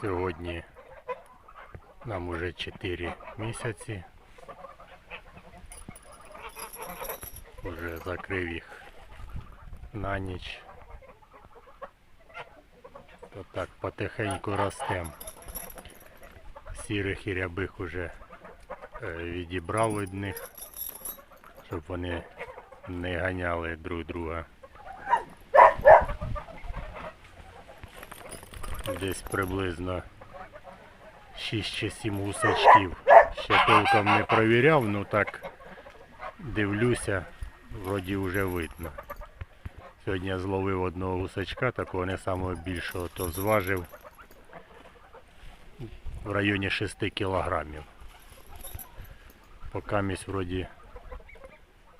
Сьогодні нам уже 4 місяці. Уже закрив їх на ніч. То так потихеньку ростем. Сірих і рябих уже е, відібрав від них, щоб вони не ганяли друг друга. Десь приблизно 6 чи 7 гусачків. Ще толком не провіряв, ну так дивлюся, вроді вже видно. Сьогодні я зловив одного гусачка, такого не самого більшого, то зважив в районі 6 кілограмів. Поки місь вроді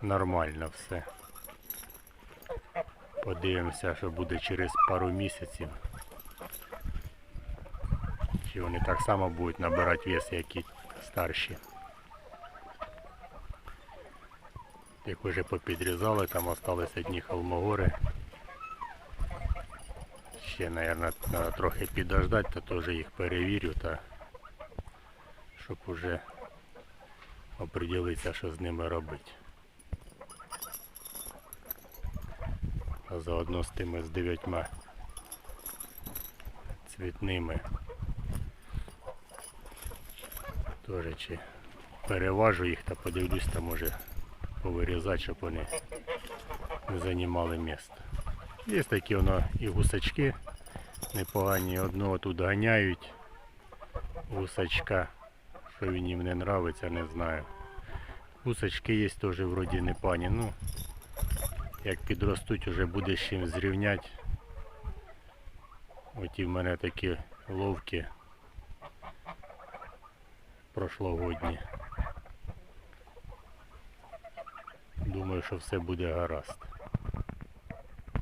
нормально все. Подивимося, що буде через пару місяців. Чи вони так само будуть набирати вес, як і старші. Їх вже попідрізали, там остались одні холмогори. Ще, мабуть, треба трохи підождати, то теж їх перевірю, та щоб уже оприділитися, що з ними робити. А заодно з тими з дев'ятьма цвітними. Тоже чи переважу їх та подивлюсь, там може повирізати, щоб вони не займали місце. Є такі воно і гусачки непогані, одного тут ганяють гусачка. Що він їм не нравиться, не знаю. Гусачки є теж вроді непогані. Ну, як підростуть, вже буде з чим зрівняти. Оті в мене такі ловки прошлогодні. Думаю, що все буде гаразд.